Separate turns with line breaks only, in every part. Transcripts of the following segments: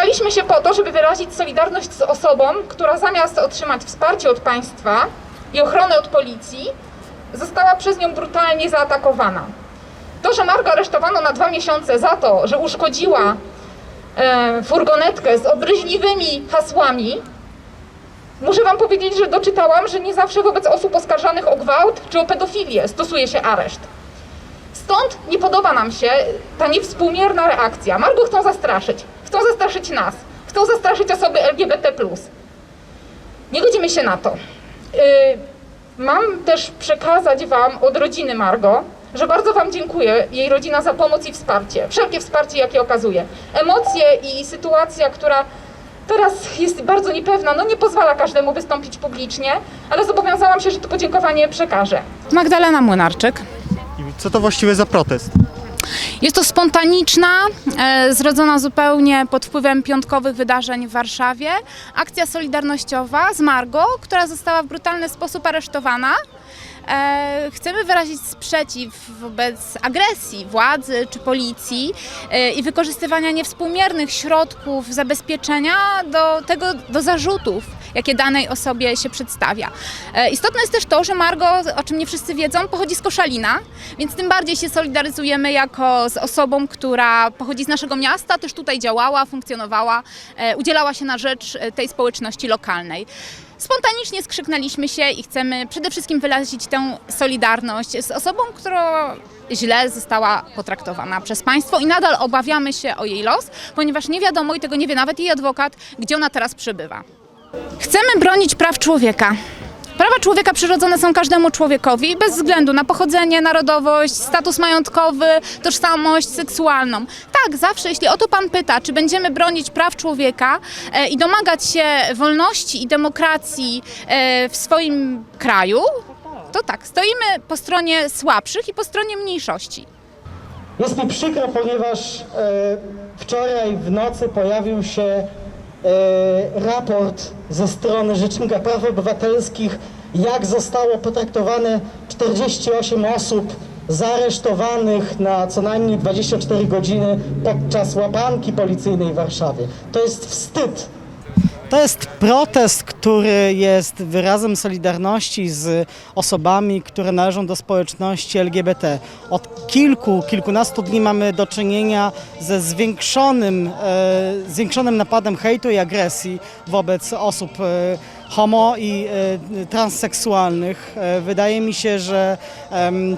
Spotkaliśmy się po to, żeby wyrazić solidarność z osobą, która zamiast otrzymać wsparcie od państwa i ochronę od policji, została przez nią brutalnie zaatakowana. To, że Margo aresztowano na dwa miesiące za to, że uszkodziła e, furgonetkę z obryźliwymi hasłami, muszę wam powiedzieć, że doczytałam, że nie zawsze wobec osób oskarżanych o gwałt czy o pedofilię stosuje się areszt. Stąd nie podoba nam się ta niewspółmierna reakcja. Margo chcą zastraszyć. Chcą zastraszyć nas. Chcą zastraszyć osoby LGBT. Nie godzimy się na to. Yy, mam też przekazać Wam od rodziny Margo, że bardzo Wam dziękuję, jej rodzina, za pomoc i wsparcie. Wszelkie wsparcie, jakie okazuje. Emocje i sytuacja, która teraz jest bardzo niepewna, no nie pozwala każdemu wystąpić publicznie, ale zobowiązałam się, że to podziękowanie przekażę.
Magdalena Młynarczyk.
I co to właściwie za protest?
Jest to spontaniczna, e, zrodzona zupełnie pod wpływem piątkowych wydarzeń w Warszawie, akcja solidarnościowa z Margo, która została w brutalny sposób aresztowana. E, chcemy wyrazić sprzeciw wobec agresji władzy czy policji e, i wykorzystywania niewspółmiernych środków zabezpieczenia do tego, do zarzutów, jakie danej osobie się przedstawia. E, Istotne jest też to, że Margo, o czym nie wszyscy wiedzą, pochodzi z Koszalina, więc tym bardziej się solidaryzujemy jako z osobą, która pochodzi z naszego miasta, też tutaj działała, funkcjonowała, e, udzielała się na rzecz e, tej społeczności lokalnej. Spontanicznie skrzyknęliśmy się i chcemy przede wszystkim wyrazić tę solidarność z osobą, która źle została potraktowana przez państwo i nadal obawiamy się o jej los, ponieważ nie wiadomo i tego nie wie nawet jej adwokat, gdzie ona teraz przebywa. Chcemy bronić praw człowieka. Prawa człowieka przyrodzone są każdemu człowiekowi bez względu na pochodzenie, narodowość, status majątkowy, tożsamość seksualną. Tak, zawsze jeśli o to pan pyta, czy będziemy bronić praw człowieka e, i domagać się wolności i demokracji e, w swoim kraju, to tak, stoimy po stronie słabszych i po stronie mniejszości.
Jest mi przykro, ponieważ e, wczoraj w nocy pojawił się raport ze strony Rzecznika Praw Obywatelskich, jak zostało potraktowane 48 osób zaaresztowanych na co najmniej 24 godziny podczas łapanki policyjnej w Warszawie. To jest wstyd.
To jest protest, który jest wyrazem solidarności z osobami, które należą do społeczności LGBT. Od kilku, kilkunastu dni mamy do czynienia ze zwiększonym, e, zwiększonym napadem hejtu i agresji wobec osób e, homo i e, transseksualnych. E, wydaje mi się, że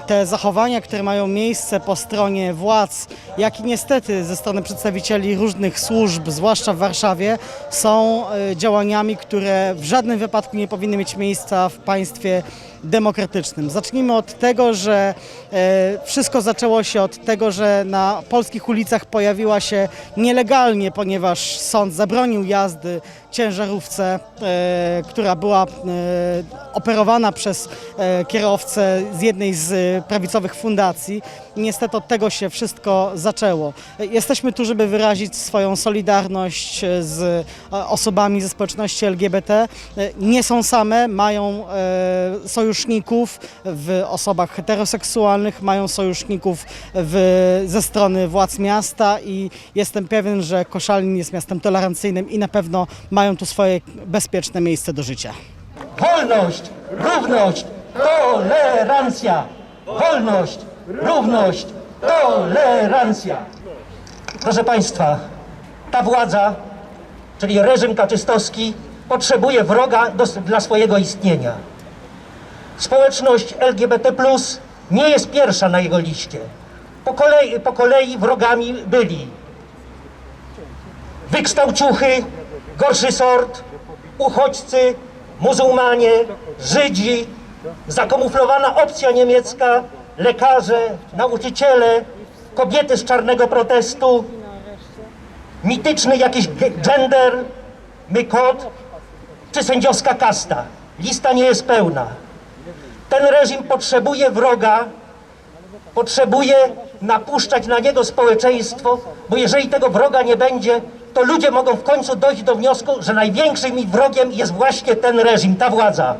te zachowania, które mają miejsce po stronie władz, jak i niestety ze strony przedstawicieli różnych służb, zwłaszcza w Warszawie, są e, działaniami, które w żadnym wypadku nie powinny mieć miejsca w państwie demokratycznym. Zacznijmy od tego, że wszystko zaczęło się od tego, że na polskich ulicach pojawiła się nielegalnie, ponieważ sąd zabronił jazdy ciężarówce, która była e, operowana przez e, kierowcę z jednej z e, prawicowych fundacji. Niestety od tego się wszystko zaczęło. Jesteśmy tu, żeby wyrazić swoją solidarność z osobami ze społeczności LGBT. Nie są same, mają sojuszników w osobach heteroseksualnych, mają sojuszników w, ze strony władz miasta i jestem pewien, że Koszalin jest miastem tolerancyjnym i na pewno mają tu swoje bezpieczne miejsce do życia.
Wolność, równość, tolerancja. Wolność, równość, tolerancja. Proszę Państwa, ta władza, czyli reżim kaczystowski, potrzebuje wroga do, dla swojego istnienia. Społeczność LGBT nie jest pierwsza na jego liście. Po kolei, po kolei wrogami byli wykształciuchy, gorszy sort, uchodźcy, muzułmanie, Żydzi, zakamuflowana opcja niemiecka, lekarze, nauczyciele, kobiety z czarnego protestu, mityczny jakiś ge- gender, mykot, czy sędziowska kasta. Lista nie jest pełna. Ten reżim potrzebuje wroga, potrzebuje napuszczać na niego społeczeństwo, bo jeżeli tego wroga nie będzie, to ludzie mogą w końcu dojść do wniosku, że największym ich wrogiem jest właśnie ten reżim, ta władza.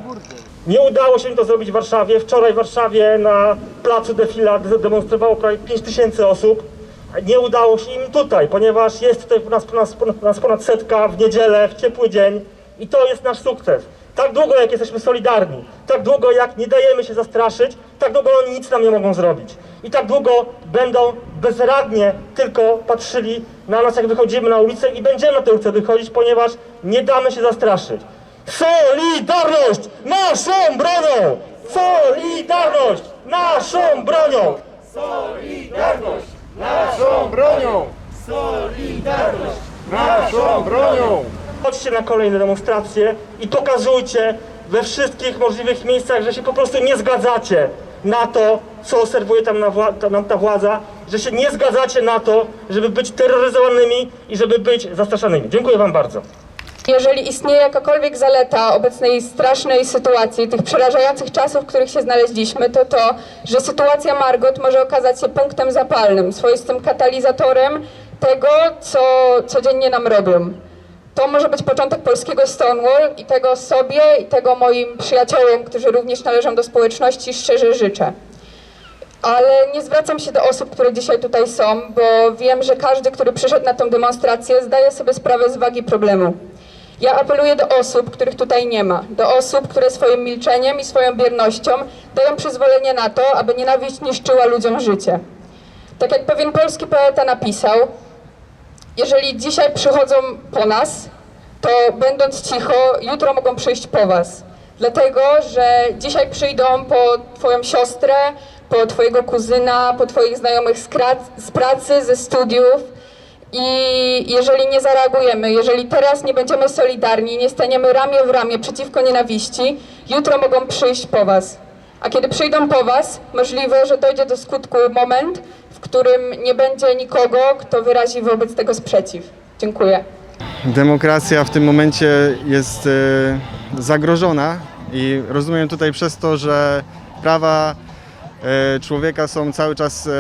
Nie udało się to zrobić w Warszawie. Wczoraj w Warszawie na placu Defilady demonstrowało prawie 5 tysięcy osób. Nie udało się im tutaj, ponieważ jest tutaj nas, nas, nas ponad setka w niedzielę, w ciepły dzień i to jest nasz sukces. Tak długo jak jesteśmy solidarni, tak długo jak nie dajemy się zastraszyć, tak długo oni nic nam nie mogą zrobić. I tak długo będą bezradnie tylko patrzyli na nas jak wychodzimy na ulicę i będziemy na tę ulicę wychodzić, ponieważ nie damy się zastraszyć. Solidarność naszą bronią! Solidarność naszą bronią! Chodźcie na kolejne demonstracje i pokazujcie we wszystkich możliwych miejscach, że się po prostu nie zgadzacie na to, co serwuje tam na wła- ta, nam ta władza, że się nie zgadzacie na to, żeby być terroryzowanymi i żeby być zastraszanymi. Dziękuję Wam bardzo.
Jeżeli istnieje jakakolwiek zaleta obecnej strasznej sytuacji, tych przerażających czasów, w których się znaleźliśmy, to to, że sytuacja Margot może okazać się punktem zapalnym, swoistym katalizatorem tego, co codziennie nam robią. To może być początek polskiego Stonewall i tego sobie i tego moim przyjaciołom, którzy również należą do społeczności, szczerze życzę. Ale nie zwracam się do osób, które dzisiaj tutaj są, bo wiem, że każdy, który przyszedł na tę demonstrację, zdaje sobie sprawę z wagi problemu. Ja apeluję do osób, których tutaj nie ma, do osób, które swoim milczeniem i swoją biernością dają przyzwolenie na to, aby nienawiść niszczyła ludziom życie. Tak jak pewien polski poeta napisał, jeżeli dzisiaj przychodzą po nas, to będąc cicho, jutro mogą przyjść po was. Dlatego, że dzisiaj przyjdą po twoją siostrę, po twojego kuzyna, po twoich znajomych z, z pracy, ze studiów. I jeżeli nie zareagujemy, jeżeli teraz nie będziemy solidarni, nie staniemy ramię w ramię przeciwko nienawiści, jutro mogą przyjść po was. A kiedy przyjdą po was, możliwe, że dojdzie do skutku moment, w którym nie będzie nikogo, kto wyrazi wobec tego sprzeciw. Dziękuję.
Demokracja w tym momencie jest e, zagrożona i rozumiem tutaj przez to, że prawa człowieka są cały czas e,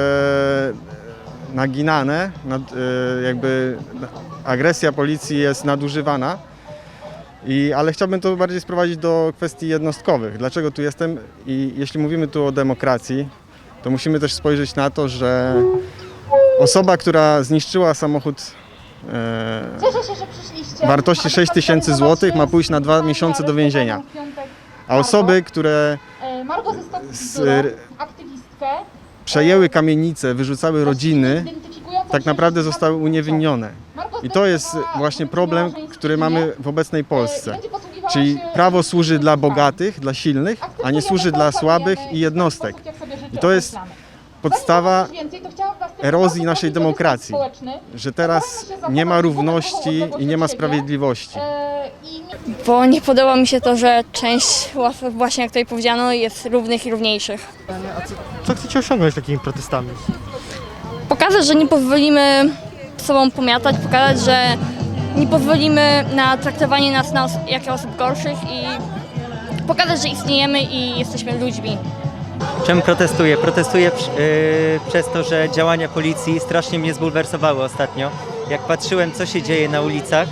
naginane, e, jakby agresja policji jest nadużywana. I, ale chciałbym to bardziej sprowadzić do kwestii jednostkowych. Dlaczego tu jestem? I jeśli mówimy tu o demokracji, to musimy też spojrzeć na to, że osoba, która zniszczyła samochód e, wartości 6 tysięcy złotych ma pójść na dwa miesiące do więzienia. A osoby, które
Margo aktywistkę,
przejęły kamienice, wyrzucały rodziny, tak naprawdę zostały uniewinnione. I to jest właśnie problem, który mamy w obecnej Polsce.
e, posługiwała
Czyli prawo służy dla bogatych, dla silnych, a nie służy dla słabych i jednostek. I to jest podstawa erozji naszej demokracji, że teraz nie ma równości i nie ma sprawiedliwości.
Bo nie podoba mi się to, że część ławek, właśnie jak tutaj powiedziano, jest równych i równiejszych.
Co chcecie osiągnąć takimi protestami?
Pokazać, że nie pozwolimy sobą pomiatać, pokazać, że nie pozwolimy na traktowanie nas na os- jako osób gorszych i pokazać, że istniejemy i jesteśmy ludźmi.
Czemu protestuję? Protestuję przy- yy, przez to, że działania policji strasznie mnie zbulwersowały ostatnio. Jak patrzyłem, co się dzieje na ulicach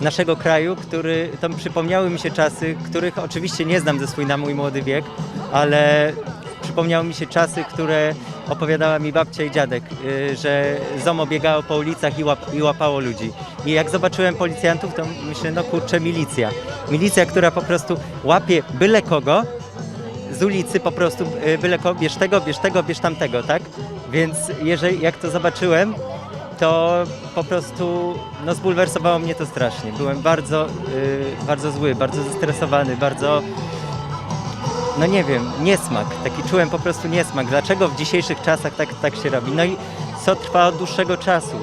naszego kraju, który, tam przypomniały mi się czasy, których oczywiście nie znam ze swój na mój młody wiek, ale przypomniały mi się czasy, które opowiadała mi babcia i dziadek, yy, że ZOMO biegało po ulicach i, łap, i łapało ludzi. I jak zobaczyłem policjantów, to myślę, no kurczę, milicja. Milicja, która po prostu łapie byle kogo, z ulicy po prostu y, byle ko, bierz tego, bierz tego, bierz tamtego, tak? Więc jeżeli, jak to zobaczyłem, to po prostu no, zbulwersowało mnie to strasznie. Byłem bardzo, y, bardzo zły, bardzo zestresowany, bardzo no nie wiem, niesmak. Taki czułem po prostu niesmak. Dlaczego w dzisiejszych czasach tak, tak się robi? No i co trwa od dłuższego czasu?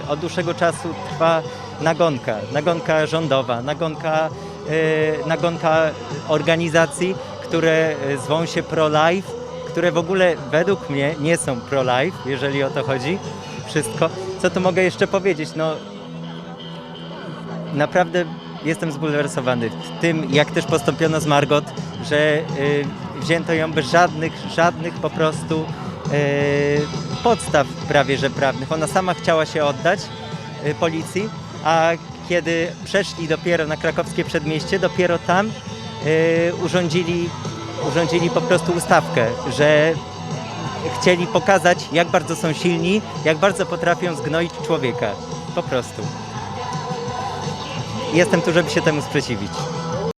Yy, od dłuższego czasu trwa nagonka, nagonka rządowa, nagonka, yy, nagonka organizacji, które yy, zwą się pro-life, które w ogóle według mnie nie są pro-life, jeżeli o to chodzi. Wszystko. Co tu mogę jeszcze powiedzieć? No, naprawdę jestem zbulwersowany tym, jak też postąpiono z Margot, że y, wzięto ją bez żadnych, żadnych po prostu y, podstaw prawie że prawnych. Ona sama chciała się oddać y, policji, a kiedy przeszli dopiero na krakowskie przedmieście, dopiero tam y, urządzili, urządzili po prostu ustawkę, że chcieli pokazać, jak bardzo są silni, jak bardzo potrafią zgnoić człowieka. Po prostu. Jestem tu, żeby się temu sprzeciwić.